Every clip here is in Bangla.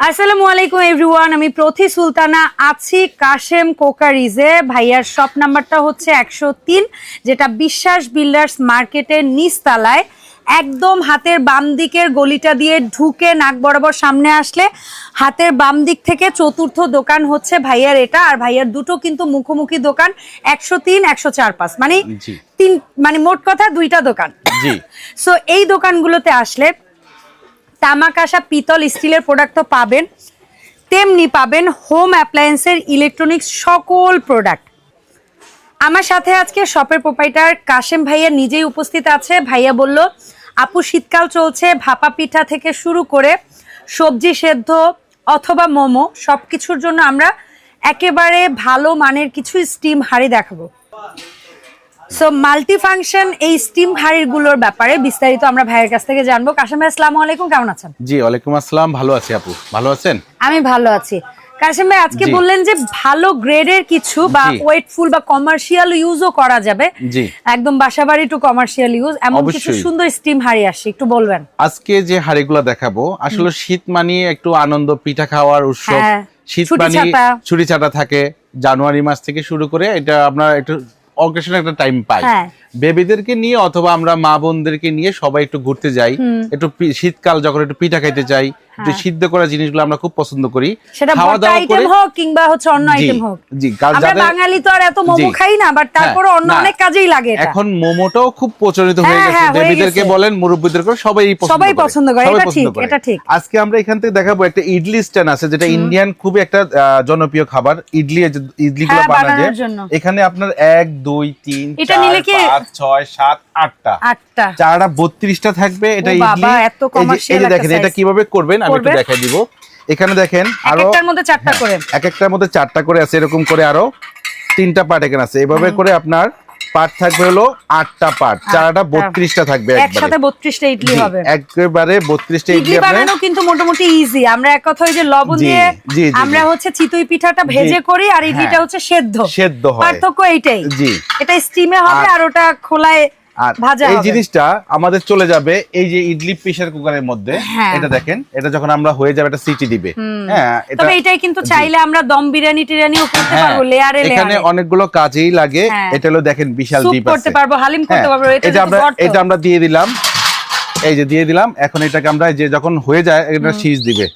আসসালামু আলাইকুম এভরিওয়ান আমি প্রথি সুলতানা আছি কাশেম কোকারিজে। ভাইয়ার শপ নাম্বারটা হচ্ছে একশো তিন যেটা বিশ্বাস বিল্ডার্স মার্কেটের নিচতলায়। একদম হাতের বাম দিকের গলিটা দিয়ে ঢুকে নাক বরাবর সামনে আসলে হাতের বাম দিক থেকে চতুর্থ দোকান হচ্ছে ভাইয়ার এটা আর ভাইয়ার দুটো কিন্তু মুখোমুখি দোকান একশো তিন একশো চার পাঁচ। মানে তিন মানে মোট কথা দুইটা দোকান। সো এই দোকানগুলোতে আসলে তামাক আসা পিতল স্টিলের প্রোডাক্ট তো পাবেন। তেমনি পাবেন হোম অ্যাপ্লায়েন্সের ইলেকট্রনিক্স সকল প্রোডাক্ট আমার সাথে আজকে শপের প্রোপাইটার কাশেম ভাইয়া নিজেই উপস্থিত আছে। ভাইয়া বলল, আপু, শীতকাল চলছে, ভাপা পিঠা থেকে শুরু করে সবজি সেদ্ধ অথবা মোমো সব কিছুর জন্য আমরা একেবারে ভালো মানের কিছু স্টিম হাঁড়ি দেখাবো। সো মাল্টি ফাংশন এই স্টিম হাঁড়িগুলোর ব্যাপারে বিস্তারিত আমরা ভাইয়ের কাছ থেকে জানব। কাশেম ভাই আসসালামু আলাইকুম কেমন আছেন? জি ওয়ালাইকুম আসসালাম ভালো আছি আপু। ভালো আছেন? আমি ভালো আছি। কাশেম ভাই আজকে বললেন যে ভালো গ্রেডের কিছু বা ওয়েটফুল বা কমার্শিয়াল ইউজও করা যাবে। একদম বাসাবাড়ি টু কমার্শিয়াল ইউজ এমন কিছু সুন্দর স্টিম হাঁড়ি আসছে একটু বলবেন? আজকে যে হাড়িগুলো দেখাবো আসলে শীত মানিয়ে একটু আনন্দ পিঠা খাওয়ার উৎসব। হ্যাঁ, শীত মানিয়ে। ছুটি ছাটা থাকে জানুয়ারি মাস থেকে শুরু করে এটা আপনার একটু অকেশনে একটা টাইম পাই। হ্যাঁ। বেবিদেরকে নিয়ে অথবা আমরা মা বোনদেরকে নিয়ে সবাই একটু ঘুরতে যাই। একটু শীতকাল যখন একটু পিঠা খাইতে চাই একটু সিদ্ধ করা জিনিসগুলো আমরা খুব পছন্দ করি হ্যাঁ। সেটা ভর্তা আইটেম হোক কিংবা হচ্ছে অন্য আইটেম হোক। জি, আমরা বাঙালি তো আর এত মোমো খাই না বাট তারপরে হ্যাঁ, অন্য অনেক কাজেই লাগে এটা। এখন মোমোটাও খুব প্রচলিত হয়ে হ্যাঁ, গেছে। হ্যাঁ, হয়ে গেছে। বলেন মুরব্বীদেরকে সবাই পছন্দ সবাই পছন্দ করে, এটা ঠিক, এটা ঠিক। আজকে আমরা এখান থেকে দেখাবো একটা ইডলি স্ট্যান্ড আছে যেটা ইন্ডিয়ান খুবই একটা জনপ্রিয় খাবার। ইডলি ইডলি গুলো হ্যাঁ, বানানোর জন্য। এখানে আপনার এক দুই তিন চার পাঁচ ছয় সাত আটটা। আটটা। চারটা বত্রিশটা থাকবে এটা এত এই যে- দেখেন এটা কীভাবে করবেন আমি একটু দেখাই দিব। এখানে দেখেন আরও একটার মধ্যে চারটা করে। এক একটার মধ্যে চারটা করে আছে এরকম করে আরও তিনটা পার্ট এখানে আছে। এভাবে করে আপনার পার্ট থাকবে হলো আটটা পার্ট চারটা বত্রিশটা থাকবে একসাথে একবারে বত্রিশটা ইডলি হবে। একেবারে বত্রিশটা ইডলি ইডলি বানানো কিন্তু মোটামুটি ইজি আমরা এক কথা ওই যে লবণ দিয়ে আমরা হচ্ছে চিতই পিঠাটা ভেজে করি আর ইডলিটা হ্যাঁ। হচ্ছে সেদ্ধ। সেদ্ধ হয়। পার্থক্য এইটাই। জি। এটা স্টিমে হবে আর ওটা খোলায় আর এই জিনিসটা আমাদের চলে যাবে এই যে ইডলি প্রেসার কুকারের মধ্যে। হ্যাঁ। এটা দেখেন এটা যখন আমরা হয়ে যাবে এটা সিটি দিবে। হ্যাঁ এটা তবে এটাই কিন্তু চাইলে আমরা দম বিরিয়ানি টিরিয়ানিও করতে হ্যাঁ, পারব লেয়ারে এখানে অনেকগুলো কাজেই লাগে। হ্যাঁ। এটা হলো দেখেন বিশাল ডিপ করতে আছে। পারব হালিম করতে পারব এটা আমরা এটা আমরা দিয়ে দিলাম। এই যে দিয়ে দিলাম এখন এটাকে আমরা যে যখন হয়ে যায় এটা শীষ দিবে।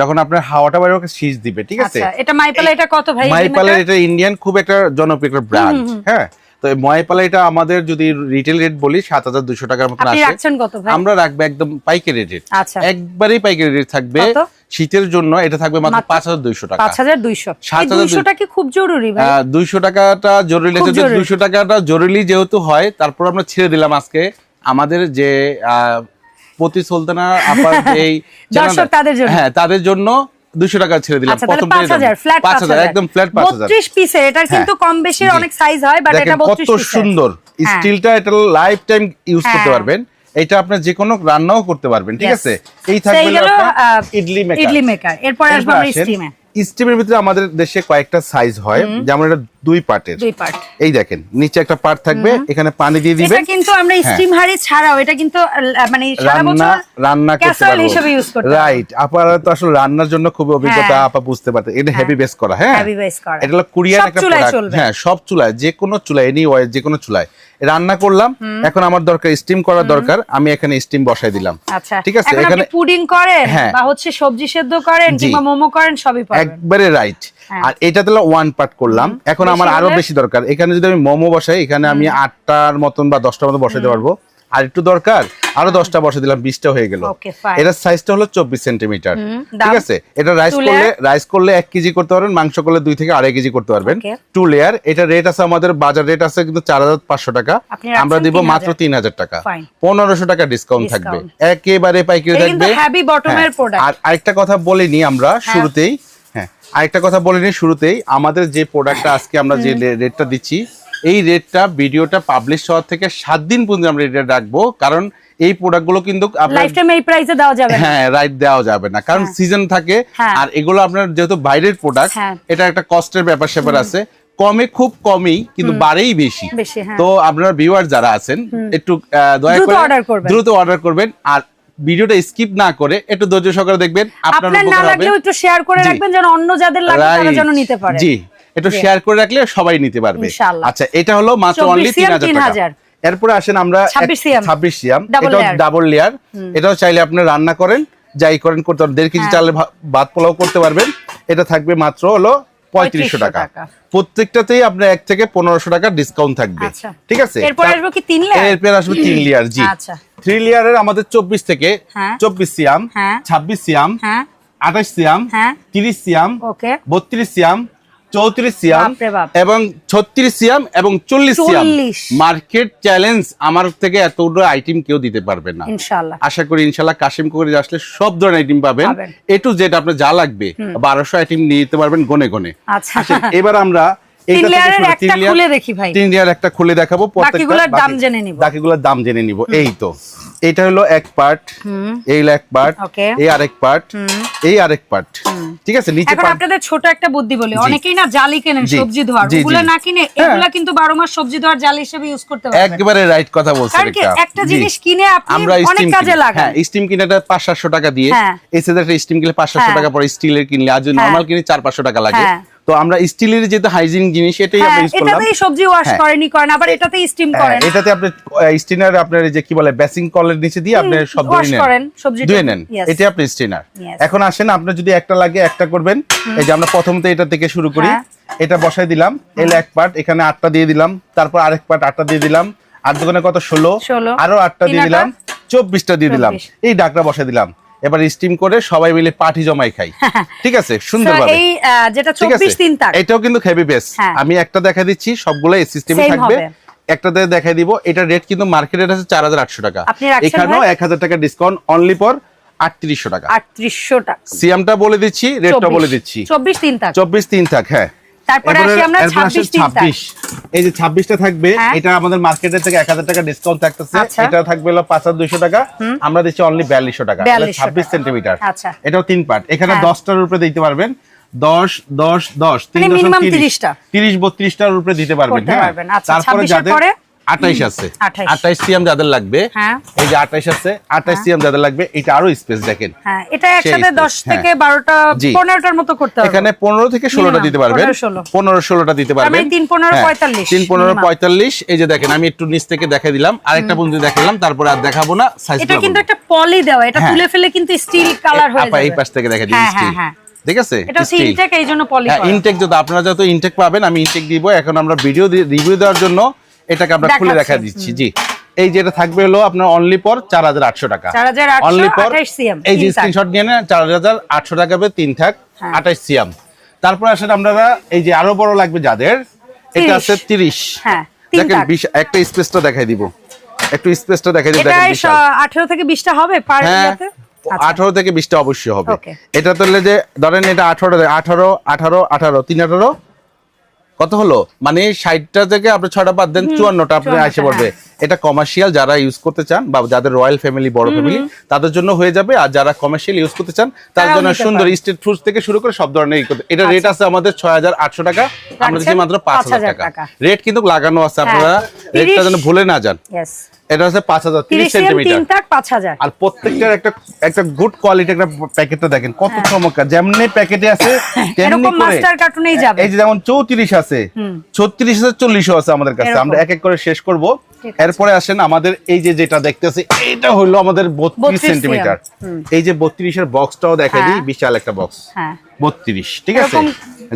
যখন আপনার হাওয়াটা বাইরে ওকে শীষ দিবে ঠিক আছে? আচ্ছা এটা মাইপালা এটা কত ভাই? মাইপালের এটা ইন্ডিয়ান খুব একটা জনপ্রিয় একটা ব্র্যান্ড হ্যাঁ? তো এই ময়পালা এটা আমাদের যদি রিটেল রেট বলি সাত হাজার দুশো টাকার মতন আসে। আমরা রাখব একদম পাইকারি রেট আচ্ছা। একবারেই পাইকারি রেট থাকবে। শীতের জন্য এটা থাকবে মাত্র পাঁচ হাজার দুইশো টাকা। পাঁচ হাজার দুইশো। সাত হাজার দুই- খুব জরুরি দুইশো টাকাটা জরুরি। দুইশো টাকাটা জরুরি যেহেতু হয় তারপর আমরা ছেড়ে দিলাম আজকে। আমাদের যে আহ, প্রতি সুলতানা আপার এই হ্যাঁ তাদের জন্য টাকা ছেড়ে দিলাম। আচ্ছা প্রথম পাঁচ পেয়ে যাবেন। হাজার ফ্ল্যাট পাঁচ হাজার একদম ফ্ল্যাট পাঁচ হাজার। বত্রিশ পিসের এটার কিন্তু হ্যাঁ। কম অনেক সাইজ হয় বাট এটা কত সুন্দর। হ্যাঁ। স্টিলটা এটা লাইফ টাইম ইউজ করতে হ্যাঁ। পারবেন। এটা আপনি যে কোনো রান্নাও করতে পারবেন ঠিক আছে? এই থাকবে ইডলি মেকার ইডলি মেকার এরপর আসবে আমরা স্টিমে স্টিমের ভিতরে আমাদের দেশে কয়েকটা সাইজ হয়। যেমন এটা দুই পার্টের দুই পার্ট এই দেখেন নিচে একটা পার্ট থাকবে এখানে পানি দিয়ে এটা কিন্তু আমরা হ্যাঁ। স্টিম হাড়ি ছাড়াও এটা কিন্তু মানে সারা বছর রান্না করতে পারব। হিসেবে ইউজ করতে রাইট আপারা তো আসলে রান্নার জন্য খুব অভিজ্ঞতা হ্যাঁ। আপা বুঝতে পারতে এটা হেভি বেস করা হ্যাঁ। Heavy base করা। এটা হলো কোরিয়ান একটা প্রোডাক্ট হ্যাঁ সব চুলায় যে কোনো চুলায় এনি ওয়ে যে কোনো চুলায়। রান্না করলাম এখন আমার দরকার স্টিম করার দরকার আমি এখানে স্টিম বসাই দিলাম। আচ্ছা। ঠিক আছে এখানে পুডিং করেন হ্যাঁ। বা হচ্ছে সবজি সেদ্ধ করেন। কিংবা মোমো করেন সবই পারবেন একবারে রাইট হ্যাঁ। আর এটা তাহলে ওয়ান পার্ট করলাম। এখন আমার আরও বেশি দরকার। এখানে যদি আমি মোমো বসাই এখানে আমি আটটার মতন বা দশটার মতন বসাইতে পারব। আর একটু দরকার আরও দশটা বসে দিলাম বিশটা হয়ে গেল। এটার সাইজটা হলো চব্বিশ সেন্টিমিটার ঠিক আছে? এটা রাইস করলে রাইস করলে এক কেজি করতে পারবেন মাংস করলে দুই থেকে আড়াই কেজি করতে পারবেন। টু লেয়ার এটা রেট আছে আমাদের বাজার রেট আছে কিন্তু চার হাজার পাঁচশো টাকা। আমরা দিব মাত্র তিন হাজার টাকা। পনেরোশো টাকা ডিসকাউন্ট থাকবে। একেবারে পাইকারি থাকবে। হ্যাঁ। আর আরেকটা কথা বলিনি আমরা শুরুতেই। হ্যাঁ আরেকটা কথা বলিনি শুরুতেই। আমাদের যে প্রোডাক্টটা আজকে আমরা যে রেটটা দিচ্ছি এই রেটটা ভিডিওটা পাবলিশ হওয়ার থেকে সাত দিন পর্যন্ত আমরা এটা রাখব। কারণ এই প্রোডাক্টগুলো কিন্তু আপনার এই প্রাইসে দেওয়া যাবে হ্যাঁ রাইট দেওয়া যাবে না। কারণ সিজন থাকে হ্যাঁ। আর এগুলো আপনার যেহেতু বাইরের প্রোডাক্ট হ্যাঁ। এটা একটা কস্টের ব্যাপার স্যাপার আছে। কমে খুব কমই কিন্তু বাড়েই বেশি। হ্যাঁ। তো আপনার ভিউয়ার যারা আছেন একটু দয়া করে দ্রুত অর্ডার করবেন। আর ভিডিওটা স্কিপ না করে একটু ধৈর্য সহকারে দেখবেন আপনার আপনার না লাগলেও একটু শেয়ার করে। রাখবেন যেন অন্য যাদের লাগে তারা যেন নিতে পারে। জি একটু শেয়ার করে রাখলে সবাই নিতে পারবে। ইনশাআল্লাহ। আচ্ছা এটা হলো মাত্র অনলি তিন সিএম, হাজার টাকা। 3000 এরপরে আসেন আমরা 26 সিএম। সিয়াম Double ডাবল লেয়ার এটাও চাইলে আপনি রান্না করেন যাই করেন করতে পারেন দেড় কেজি হ্যাঁ। চালের ভাত পোলাও করতে পারবেন। এটা থাকবে মাত্র হলো পঁয়ত্রিশশো টাকা। প্রত্যেকটাতেই আপনার এক থেকে পনেরোশো টাকা ডিসকাউন্ট থাকবে। আচ্ছা। ঠিক আছে? এরপর তিন আসবে তিন লেয়ার জি। আচ্ছা। থ্রি লেয়ারের আমাদের চব্বিশ থেকে হ্যাঁ। চব্বিশ সিয়াম হ্যাঁ। ছাব্বিশ সিয়াম হ্যাঁ। আঠাশ সিয়াম। তিরিশ সিয়াম ওকে। বত্রিশ সিয়াম চৌত্রিশ সিয়াম এবং ছত্রিশ সিয়াম এবং চল্লিশ সিয়াম। মার্কেট চ্যালেঞ্জ আমার থেকে এতগুলো আইটেম কেউ দিতে পারবে না। আশা করি ইনশাল্লাহ কাশিম করে আসলে সব ধরনের আইটেম পাবেন। এ টু জেড আপনার যা লাগবে। বারোশো আইটেম নিয়ে যেতে পারবেন গনে গনে। আচ্ছা। এবার আমরা এইটা থেকে একটা তিন খুলে দেখি ভাই। তিন লেয়ার একটা খুলে দেখাবো বাকিগুলোর দাম জেনে নিব। বাকিগুলোর দাম জেনে নিব। এই তো এটা হলো এক পার্ট। এই হলো এক পার্ট। এই আরেক পার্ট। এই আরেক পার্ট। ঠিক আছে নিচে এখন আপনাদের ছোট একটা বুদ্ধি বলি। অনেকেই না জালি কেনেন সবজি ধোয়ার। না কিনে হ্যাঁ। এগুলা কিন্তু বারো মাস সবজি ধোয়ার জালি হিসেবে ইউজ করতে পারবেন। একবারে রাইট কথা বলছেন এটা। একটা জিনিস কিনে আপনি অনেক স্টিম কাজে লাগান। হ্যাঁ স্টিম পাঁচ সাতশো টাকা দিয়ে। হ্যাঁ। এই সেটা একটা স্টিম কিনলে পাঁচ সাতশো। টাকা পরে স্টিলের কিনলে। হ্যাঁ। নর্মাল কিনে চার পাঁচশো টাকা লাগে। তো আমরা স্টিলের যেহেতু হাইজিন জিনিস এটাই হ্যাঁ আমরা ইউজ করলাম। এটাতেই সবজি ওয়াশ হ্যাঁ। করেনি করেন আবার এটাতেই স্টিম হ্যাঁ, করেন। এটাতে আপনি স্টিনার আপনার যে কি বলে বেসিং কলের নিচে দিয়ে আপনি সব ধুয়ে নেন। ধুয়ে নেন। এটা আপনি স্টিনার এখন আসেন আপনার যদি একটা লাগে একটা করবেন। এই যে আমরা প্রথমত এটা থেকে শুরু করি। এটা বসাই দিলাম এলে এক পার্ট এখানে আটটা দিয়ে দিলাম তারপর আরেক পার্ট আটটা দিয়ে দিলাম। আর দোকানে কত? ষোলো। আরও আটটা দিয়ে দিলাম চব্বিশটা দিয়ে দিলাম। এই ডাকটা বসাই দিলাম। এবার স্টিম করে সবাই মিলে পাটি জমাই খাই। ঠিক আছে? সুন্দরভাবে। এই যেটা ঠিক আছে? চব্বিশ তিন তাক। এটাও কিন্তু হেভি বেস হ্যাঁ। আমি একটা দেখা দিচ্ছি সবগুলো এই সিস্টেমে থাকবে। একটাতে দেখাই দিব এটা রেট কিন্তু মার্কেট রেট আছে চার হাজার আটশো টাকা। এখানেও ভাই? এক হাজার টাকা ডিসকাউন্ট অনলি পর আটত্রিশশো টাকা। আটত্রিশশো টাকা। সিএমটা বলে দিচ্ছি রেটটা বলে দিচ্ছি। চব্বিশ তিন তাক। চব্বিশ তিন থাক হ্যাঁ। তারপরে আসি আমরা 26 26 এই যে ছাব্বিশটা থাকবে হ্যাঁ। এটা আমাদের মার্কেটের থেকে এক হাজার টাকা ডিসকাউন্ট থাকতেছে। আচ্ছা। এটা থাকবে হলো পাঁচ হাজার দুইশো টাকা। আমরা দিচ্ছি অনলি বিয়াল্লিশশো টাকা 4200 ছাব্বিশ টাকা। সেন্টিমিটার আচ্ছা। এটাও তিন পার্ট এখানে হ্যাঁ। দশটার উপরে দিতে পারবেন। দশ দশ দশ তিন মানে তিরিশ। তিরিশ বত্রিশটার উপরে দিতে পারবেন হ্যাঁ। আচ্ছা, তারপরে যাদের পরে? আঠাইশ আছে 28 সিএম যাদের লাগবে হ্যাঁ। এই যে আঠাইশ আছে আঠাইশ সিএম যাদের লাগবে এটা আরও স্পেস দেখেন হ্যাঁ এটা একসাথে space, দশ হ্যাঁ। থেকে বারোটা জি। পনেরোটার মতো করতে হবে এখানে পনেরো থেকে ষোলোটা Minimum, দিতে পারবেন 15 ষোলো। পনেরো ষোলোটা দিতে পারবেন তিন, পনেরো, হ্যাঁ, 45 তিন পনেরো minimum। পঁয়তাল্লিশ এই যে দেখেন আমি একটু নিচ থেকে দেখে দিলাম আরেকটা বন্ধু দেখালাম তারপরে আর দেখাবো না সাইজ এটা কিন্তু একটা পলি দেওয়া এটা হ্যাঁ। তুলে ফেলে কিন্তু স্টিল কালার হয়ে আপা এই পাশ থেকে দেখা হ্যাঁ, স্টিল হ্যাঁ, হ্যাঁ। ঠিক আছে এটা হচ্ছে ইনটেক এই পলি হ্যাঁ ইনটেক যত আপনারা যত ইনটেক পাবেন আমি ইনটেক দিব এখন আমরা ভিডিও রিভিউ দেওয়ার জন্য এটাকে আমরা খুলে দেখা দিচ্ছি জি। এই যেটা থাকবে হলো আপনার অনলি পর চার হাজার আটশো টাকা। অনলি পর এই যে স্ক্রিনশট নিয়ে নেন চার হাজার আটশো টাকা হবে তিন থাক হ্যাঁ। আঠাইশ সিয়াম তারপর আসেন আপনারা এই যে আরও বড় লাগবে যাদের এটা 30 আছে তিরিশ। হ্যাঁ, দেখেন একটা স্পেসটা দেখাই দিব। একটু স্পেসটা দেখাই দিব দেখেন বিশাল। আঠারো থেকে বিশটা হবে পার হ্যাঁ ইয়াতে? আচ্ছা। আঠারো থেকে বিশটা অবশ্যই হবে। এটা তাহলে যে ধরেন এটা আঠারো আঠারো আঠারো আঠারো তিন আঠারো কত হলো? মানে ষাটটা থেকে আপনি ছটা বাদ দেন চুয়ান্নটা আপনি 54 আসে পড়বে। এটা কমার্শিয়াল যারা ইউজ করতে চান বা যাদের রয়্যাল ফ্যামিলি বড় ফ্যামিলি তাদের জন্য হয়ে যাবে। আর যারা কমার্শিয়াল ইউজ করতে চান তার জন্য সুন্দর স্টেট ফুড থেকে শুরু করে সব ধরনের এটা রেট আছে আমাদের ছয় হাজার আটশো টাকা। আমরা দিচ্ছি মাত্র পাঁচ হাজার টাকা। রেট কিন্তু লাগানো আছে হ্যাঁ, আপনারা রেটটা যেন ভুলে না যান। এটা হচ্ছে পাঁচ হাজার তিরিশ তিরিশ সেন্টিমিটার। তিন তাক পাঁচ হাজার। আর প্রত্যেকটার একটা একটা গুড কোয়ালিটি একটা প্যাকেটটা দেখেন কত চমৎকার। যেমনি প্যাকেটে আছে তেমনি হ্যাঁ। করে মাস্টার কার্টুনেই যাবে। এই যে যেমন চৌত্রিশ আছে ছত্রিশ আছে চল্লিশও আছে আমাদের কাছে। আমরা এক এক করে শেষ করব। এরপরে আসেন আমাদের এই যে যেটা দেখতেছি এইটা হলো আমাদের বত্রিশ 32 সেন্টিমিটার। এই যে বত্রিশের বক্সটাও দেখা দিই হ্যাঁ। বিশাল একটা বক্স হ্যাঁ। বত্রিশ ঠিক আছে?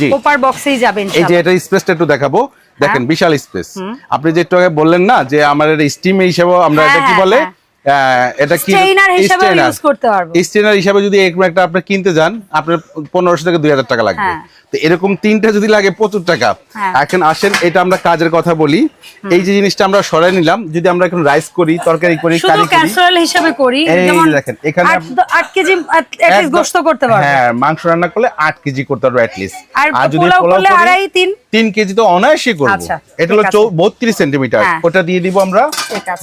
জি। ওপার বক্সেই যাবে এই যে। এটা স্পেসটা একটু দেখাবো। দেখেন হ্যাঁ। বিশাল স্পেস আপনি যে একটু আগে বললেন না যে আমার এটা স্টিম হিসেবে আমরা হ্যাঁ, এটা কি হ্যাঁ, বলে। আহ, এটা কি। স্টেনার হিসাবে যদি এরকম একটা আপনি কিনতে যান আপনার পনেরোশো থেকে দুই হাজার টাকা লাগবে। তো এরকম তিনটা যদি লাগে প্রচুর টাকা। হ্যাঁ। এখন আসেন এটা আমরা কাজের কথা বলি। এই যে জিনিসটা আমরা সরাই নিলাম যদি আমরা এখন রাইস করি তরকারি করি কারি। করি ক্যাসারোল করি যেমন দেখেন, এখানে আট- কেজি at least করতে পারব। হ্যাঁ মাংস রান্না করলে আট কেজি করতে পারব অ্যাটলিস্ট আর পোলাও করলে আড়াই, তিন? কেজি তো অনায়াসে করব। আচ্ছা, এটা হলো ঠিক আছে। বত্রিশ সেন্টিমিটার হ্যাঁ। ওটা দিয়ে দিব আমরা।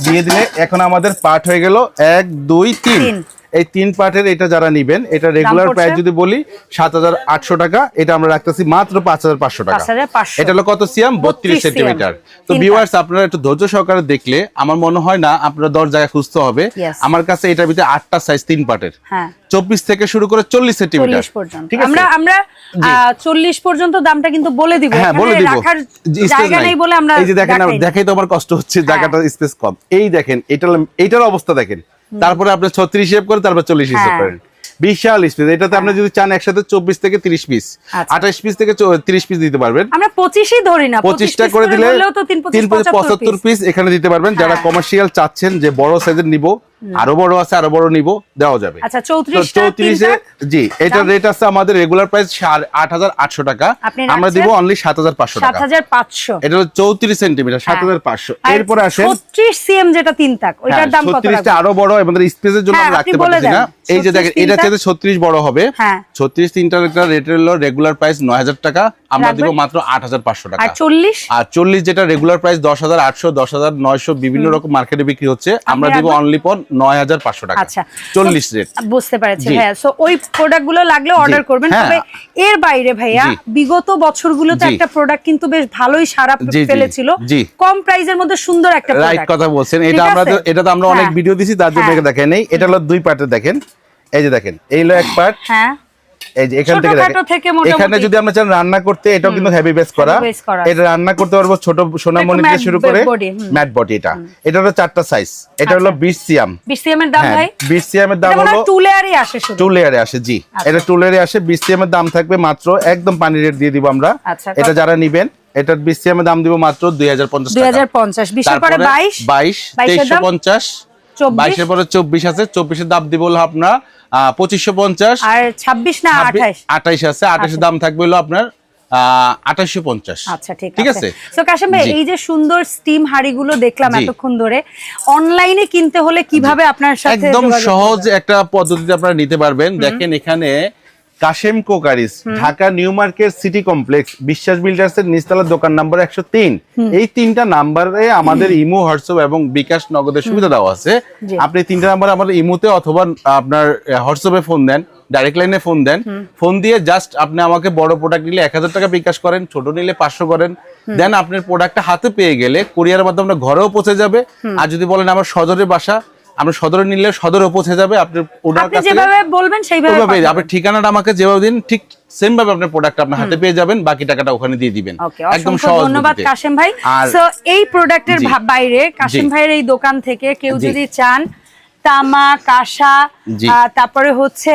দিয়ে দিলে এখন আমাদের পার্ট হয়ে গেল এক দুই তিন। তিন। এই তিন পার্টের এটা যারা নিবেন এটা রেগুলার প্রাইস যদি বলি সাত হাজার আটশো টাকা এটা আমরা রাখতেছি মাত্র পাঁচ হাজার পাঁচশো টাকা। এটা হলো কত সিয়াম? 32 বত্রিশ সেন্টিমিটার। তো ভিউয়ার্স আপনারা একটু ধৈর্য সহকারে দেখলে আমার মনে হয় না আপনারা দশ জায়গায় খুঁজতে হবে। আমার কাছে এটার ভিতরে আটটা সাইজ তিন পার্টের হ্যাঁ। চব্বিশ থেকে শুরু করে চল্লিশ সেন্টিমিটার। ঠিক আছে? আমরা আমরা চল্লিশ পর্যন্ত দামটা কিন্তু বলে দিব। হ্যাঁ বলে দিব। রাখার জায়গা নেই। বলে আমরা এই যে দেখেন দেখাই তো আমার কষ্ট হচ্ছে জায়গাটা স্পেস কম। এই দেখেন এটা এইটার অবস্থা দেখেন। তারপরে আপনি ছত্রিশ হিসেব করে তারপর চল্লিশ হিসেব হ্যাঁ। করেন বিশাল স্পেস এটাতে আপনি যদি চান একসাথে চব্বিশ থেকে তিরিশ পিস আচ্ছা। আঠাশ পিস থেকে তিরিশ পিস দিতে পারবেন আমরা পঁচিশই ধরি না পঁচিশটা করে দিলে তিন পঁচিশ পঁচাত্তর পিস এখানে দিতে পারবেন যারা হ্যাঁ। কমার্শিয়াল চাচ্ছেন যে বড় সাইজের নিব আরও বড় আছে আরও বড় নিব দেওয়া যাবে। আচ্ছা জি এটার রেট আছে আমাদের রেগুলার প্রাইস আট হাজার আটশো টাকা। আমরা দিব অনলি সাত হাজার পাঁচশো টাকা। এটা হলো চৌত্রিশ সেন্টিমিটার সাত হাজার পাঁচশো। এরপরে আসেন ছত্রিশ সিএম যেটা তিন তাক ওইটার দাম কত? আরও বড় এবং স্পেসের জন্য হ্যাঁ, আমরা রাখতে বলে পারতেছি না। এই যে দেখেন এটা চাইতে ছত্রিশ বড় হবে। হ্যাঁ। ছত্রিশ তিনটার একটা রেট হলো রেগুলার প্রাইস নয় হাজার টাকা আমরা দিব মাত্র আট হাজার পাঁচশো টাকা। আর চল্লিশ? আর চল্লিশ যেটা রেগুলার প্রাইস দশ হাজার আটশো দশ হাজার নয়শো বিভিন্ন রকম মার্কেটে বিক্রি হচ্ছে আমরা দিব অনলি পর নয় হাজার পাঁচশো টাকা। আচ্ছা। চল্লিশ রেট বুঝতে পেরেছি হ্যাঁ সো ওই প্রোডাক্টগুলো লাগলে অর্ডার করবেন। তবে এর বাইরে ভাইয়া বিগত বছরগুলোতে। একটা প্রোডাক্ট কিন্তু বেশ ভালোই সারা ফেলেছিল। কম প্রাইসের মধ্যে সুন্দর একটা রাইট কথা বলছেন। এটা আমরা এটা তো আমরা অনেক। ভিডিও দিছি তার জন্য হ্যাঁ। দেখেন নেই। এটা হলো দুই পার্টে দেখেন। এই যে দেখেন এই হলো এক পার্ট হ্যাঁ। এই যে এখান থেকে দেখেন এখানে যদি আমরা চান রান্না করতে এটাও কিন্তু হেভি বেস করা। Heavy base করা। এটা রান্না করতে পারব ছোট সোনামণি থেকে matte শুরু করে। ম্যাট বডি এটা। এটা হলো চারটা সাইজ এটা হলো। 20 সিএম এর দাম ভাই? 20 সিএম এর দাম হলো টু লেয়ারই আসে শুধু। টু লেয়ারে আসে জি। এটা টু লেয়ারে আসে 20 সিএম এর দাম থাকবে মাত্র একদম পানি রেট দিয়ে দিব আমরা। আচ্ছা, এটা যারা নিবেন এটার 20 সিএম এর দাম দিব মাত্র 2050 দুই টাকা। হাজার পঞ্চাশ। বিশের পরে তারপরে বাইশ? 22 বাইশের দাম? 2350 চব্বিশ? 22 এর পরে 24 আছে 24 এর দাম দিব হলো আপনার আহ, 2550 আর ছাব্বিশ না আঠাশ? আঠাইশ আছে আঠাশের দাম থাকবে হলো আপনার আঠাশশো পঞ্চাশ। আচ্ছা ঠিক আছে। কাশেম ভাই এই যে সুন্দর স্টিম হাড়িগুলো দেখলাম। এতক্ষণ ধরে অনলাইনে কিনতে হলে কীভাবে আপনার সাথে একদম সহজ একটা পদ্ধতিতে আপনারা নিতে পারবেন। দেখেন এখানে Kashem cookeries Dhaka new market city complex Biswas builders এর নিচতলার দোকান নাম্বার একশো তিন। এই তিনটা নাম্বারে আমাদের ইমো হোয়াটসঅ্যাপ এবং বিকাশ নগদের সুবিধা দেওয়া আছে। আপনি তিনটা নাম্বার আমাদের ইমোতে অথবা আপনার হোয়াটসঅ্যাপে ফোন দেন ডাইরেক্ট লাইনে ফোন দেন। ফোন দিয়ে জাস্ট আপনি আমাকে বড় প্রোডাক্ট নিলে এক হাজার টাকা বিকাশ করেন ছোট নিলে পাঁচশো করেন। দেন আপনার প্রোডাক্টটা হাতে পেয়ে গেলে কুরিয়ার মাধ্যমে ঘরেও পৌঁছে যাবে। আর যদি বলেন আমার সদরে বাসা আমরা সদরে নিলে সদরে পৌঁছে যাবে আপনি কাছে যেভাবে বলবেন সেইভাবে। আপনার ঠিকানাটা আমাকে যেভাবে দিন ঠিক সেম ভাবে আপনার প্রোডাক্ট আপনার হাতে পেয়ে যাবেন বাকি টাকাটা ওখানে দিয়ে দিবেন একদম অসংখ্য ধন্যবাদ কাশেম ভাই সো এই প্রোডাক্টের। বাইরে কাশেম ভাইয়ের এই দোকান থেকে কেউ যদি চান তামা কাঁসা জি। তারপরে হচ্ছে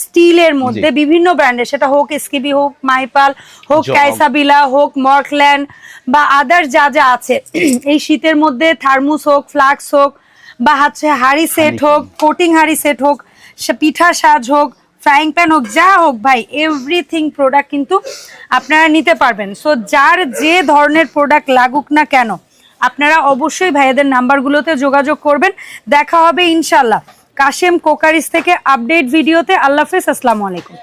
স্টিলের মধ্যে বিভিন্ন ব্র্যান্ডের সেটা হোক এসকিবি হোক মাইপাল হোক জব। কাইসাবিলা হোক মর্কল্যান্ড বা আদার যা যা আছে এই শীতের মধ্যে থার্মোস হোক ফ্লাক্স হোক বা হচ্ছে হাড়ি সেট হোক কোটিং হাড়ি সেট হোক পিঠা সাজ হোক ফ্রাইং প্যান হোক যা হোক ভাই এভরিথিং প্রোডাক্ট কিন্তু আপনারা নিতে পারবেন। সো যার যে ধরনের প্রোডাক্ট লাগুক না কেন আপনারা অবশ্যই ভাইয়াদের নাম্বারগুলোতে যোগাযোগ করবেন। দেখা হবে ইনশাল্লাহ কাশেম কোকারিস থেকে আপডেট ভিডিওতে আল্লাহ হাফেজ আসসালামু আলাইকুম।